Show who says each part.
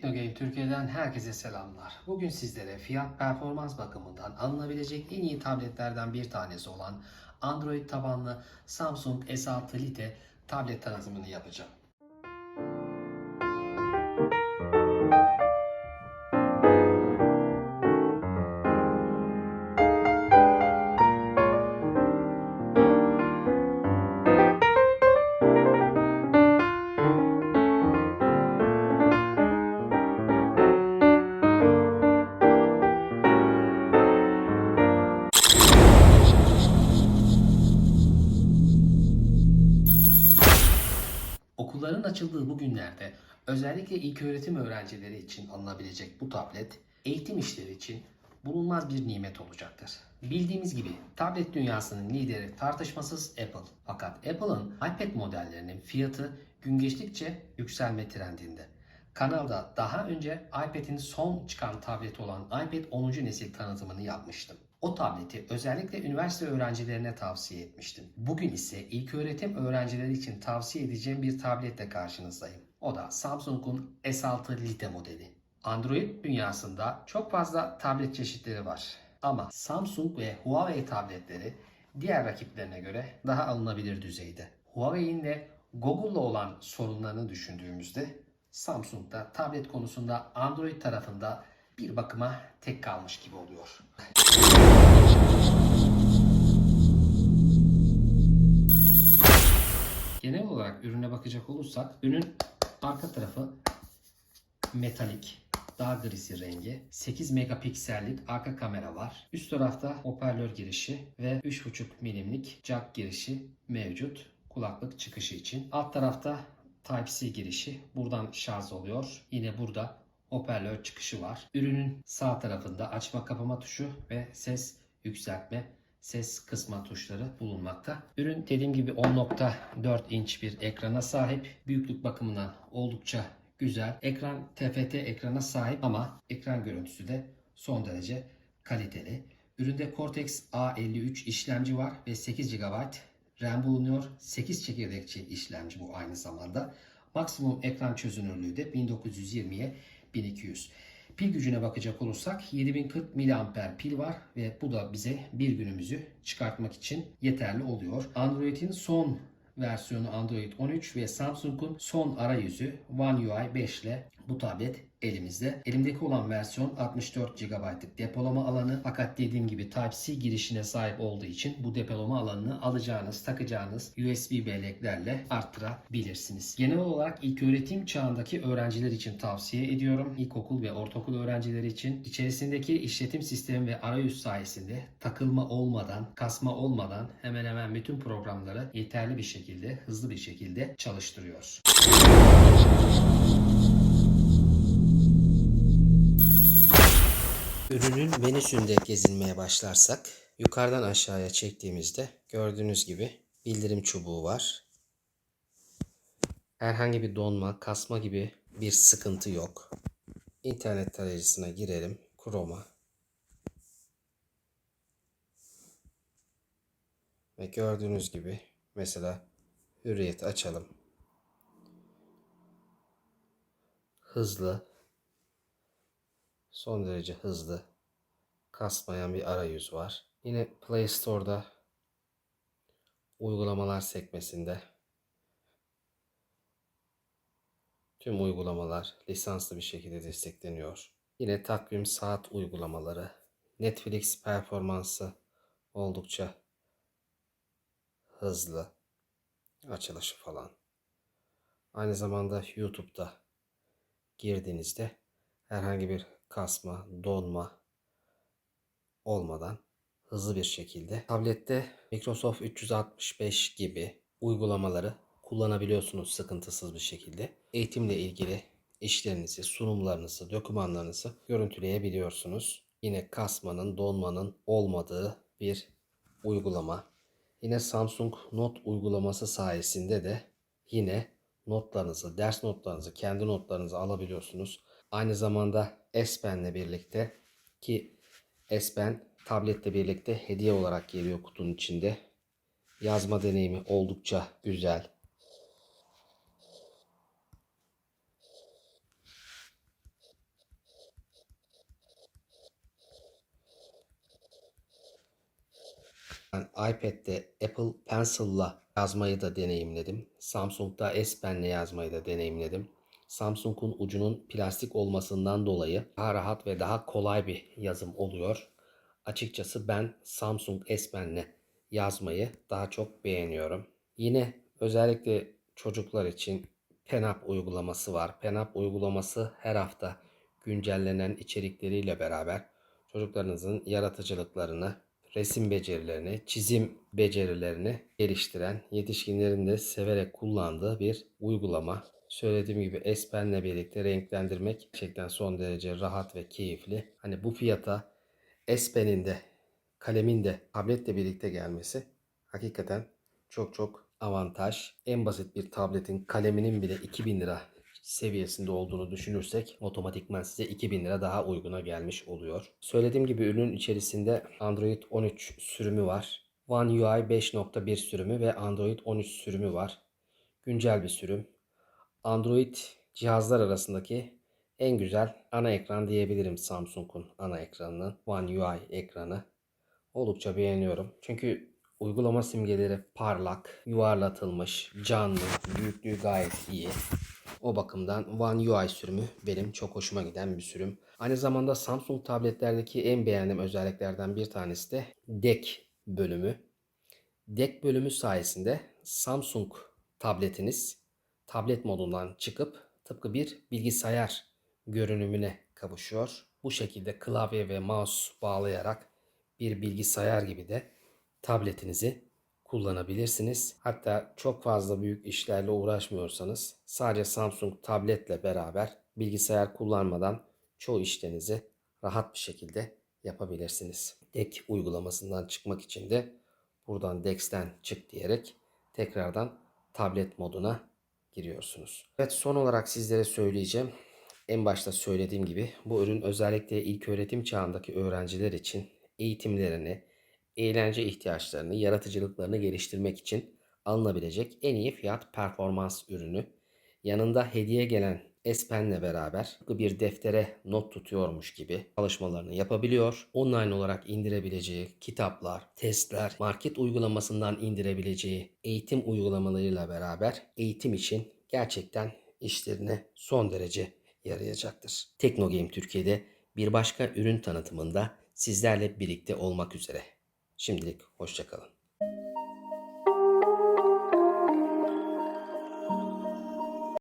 Speaker 1: Teknogame Türkiye'den herkese selamlar. Bugün sizlere fiyat performans bakımından alınabilecek en iyi tabletlerden bir tanesi olan Android tabanlı Samsung S6 Lite tablet tanıtımını yapacağım. Okulların açıldığı bu günlerde özellikle ilköğretim öğrencileri için alınabilecek bu tablet eğitim işleri için bulunmaz bir nimet olacaktır. Bildiğimiz gibi tablet dünyasının lideri tartışmasız Apple. Fakat Apple'ın iPad modellerinin fiyatı gün geçtikçe yükselme trendinde. Kanalda daha önce iPad'in son çıkan tableti olan iPad 10. nesil tanıtımını yapmıştım. O tableti özellikle üniversite öğrencilerine tavsiye etmiştim. Bugün ise ilköğretim öğrencileri için tavsiye edeceğim bir tabletle karşınızdayım. O da Samsung'un S6 Lite modeli. Android dünyasında çok fazla tablet çeşitleri var. Ama Samsung ve Huawei tabletleri diğer rakiplerine göre daha alınabilir düzeyde. Huawei'in de Google'la olan sorunlarını düşündüğümüzde Samsung da tablet konusunda Android tarafında bir bakıma tek kalmış gibi oluyor. Genel olarak ürüne bakacak olursak ürün arka tarafı metalik daha grisi rengi. 8 megapiksellik arka kamera var. Üst tarafta hoparlör girişi ve 3.5 milimlik jack girişi mevcut. Kulaklık çıkışı için. Alt tarafta Type-C girişi. Buradan şarj oluyor. Yine burada hoparlör çıkışı var. Ürünün sağ tarafında açma kapama tuşu ve ses yükseltme ses kısma tuşları bulunmakta. Ürün dediğim gibi 10.4 inç bir ekrana sahip. Büyüklük bakımından oldukça güzel. Ekran TFT ekrana sahip ama ekran görüntüsü de son derece kaliteli. Üründe Cortex A53 işlemci var ve 8 GB RAM bulunuyor. 8 çekirdekçi işlemci bu aynı zamanda. Maksimum ekran çözünürlüğü de 1920'ye 1200. Pil gücüne bakacak olursak 7040 mAh pil var ve bu da bize bir günümüzü çıkartmak için yeterli oluyor. Android'in son versiyonu Android 13 ve Samsung'un son arayüzü One UI 5 ile bu tablet elimizde. Elimdeki olan versiyon 64 GB'lık depolama alanı fakat dediğim gibi Type-C girişine sahip olduğu için bu depolama alanını alacağınız, takacağınız USB belleklerle arttırabilirsiniz. Genel olarak ilköğretim çağındaki öğrenciler için tavsiye ediyorum. İlkokul ve ortaokul öğrencileri için içerisindeki işletim sistemi ve arayüz sayesinde takılma olmadan, kasma olmadan hemen hemen bütün programları yeterli bir şekilde, hızlı bir şekilde çalıştırıyor. Ürünün menüsünde gezinmeye başlarsak yukarıdan aşağıya çektiğimizde gördüğünüz gibi bildirim çubuğu var. Herhangi bir donma, kasma gibi bir sıkıntı yok. İnternet tarayıcısına girelim. Chrome'a. Ve gördüğünüz gibi mesela Hürriyet açalım. Hızlı, son derece hızlı, kasmayan bir arayüz var. Yine Play Store'da uygulamalar sekmesinde tüm uygulamalar lisanslı bir şekilde destekleniyor. Yine takvim saat uygulamaları, Netflix performansı oldukça hızlı açılışı falan. Aynı zamanda YouTube'da girdiğinizde herhangi bir kasma, donma olmadan hızlı bir şekilde tablette Microsoft 365 gibi uygulamaları kullanabiliyorsunuz sıkıntısız bir şekilde. Eğitimle ilgili işlerinizi, sunumlarınızı, dokümanlarınızı görüntüleyebiliyorsunuz. Yine kasmanın, donmanın olmadığı bir uygulama. Yine Samsung Not uygulaması sayesinde de yine notlarınızı, ders notlarınızı, kendi notlarınızı alabiliyorsunuz. Aynı zamanda S Pen'le birlikte ki S Pen tabletle birlikte hediye olarak geliyor kutunun içinde. Yazma deneyimi oldukça güzel. Ben iPad'de Apple Pencil'la yazmayı da deneyimledim. Samsung'da S Pen'le yazmayı da deneyimledim. Samsung'un ucunun plastik olmasından dolayı daha rahat ve daha kolay bir yazım oluyor. Açıkçası ben Samsung S Pen'le yazmayı daha çok beğeniyorum. Yine özellikle çocuklar için Penap uygulaması var. Penap uygulaması her hafta güncellenen içerikleriyle beraber çocuklarınızın yaratıcılıklarını, resim becerilerini, çizim becerilerini geliştiren, yetişkinlerin de severek kullandığı bir uygulama. Söylediğim gibi S Pen'le birlikte renklendirmek gerçekten son derece rahat ve keyifli. Hani bu fiyata S Pen'in de kalemin de tabletle birlikte gelmesi hakikaten çok çok avantaj. En basit bir tabletin kaleminin bile 2000 lira seviyesinde olduğunu düşünürsek otomatikman size 2000 lira daha uyguna gelmiş oluyor. Söylediğim gibi ürünün içerisinde Android 13 sürümü var. One UI 5.1 sürümü ve Android 13 sürümü var. Güncel bir sürüm. Android cihazlar arasındaki en güzel ana ekran diyebilirim Samsung'un ana ekranının One UI ekranı. Oldukça beğeniyorum. Çünkü uygulama simgeleri parlak, yuvarlatılmış, canlı, büyüklüğü gayet iyi. O bakımdan One UI sürümü benim çok hoşuma giden bir sürüm. Aynı zamanda Samsung tabletlerdeki en beğendiğim özelliklerden bir tanesi de DeK bölümü. DeK bölümü sayesinde Samsung tabletiniz tablet modundan çıkıp tıpkı bir bilgisayar görünümüne kavuşuyor. Bu şekilde klavye ve mouse bağlayarak bir bilgisayar gibi de tabletinizi kullanabilirsiniz. Hatta çok fazla büyük işlerle uğraşmıyorsanız sadece Samsung tabletle beraber bilgisayar kullanmadan çoğu işlerinizi rahat bir şekilde yapabilirsiniz. DeX uygulamasından çıkmak için de buradan DeX'ten çık diyerek tekrardan tablet moduna giriyorsunuz. Evet son olarak sizlere söyleyeceğim. En başta söylediğim gibi bu ürün özellikle ilk öğretim çağındaki öğrenciler için eğitimlerini, eğlence ihtiyaçlarını, yaratıcılıklarını geliştirmek için alınabilecek en iyi fiyat performans ürünü. Yanında hediye gelen S Pen'le beraber bir deftere not tutuyormuş gibi çalışmalarını yapabiliyor. Online olarak indirebileceği kitaplar, testler, market uygulamasından indirebileceği eğitim uygulamalarıyla beraber eğitim için gerçekten işlerine son derece yarayacaktır. Teknogame Türkiye'de bir başka ürün tanıtımında sizlerle birlikte olmak üzere. Şimdilik hoşçakalın.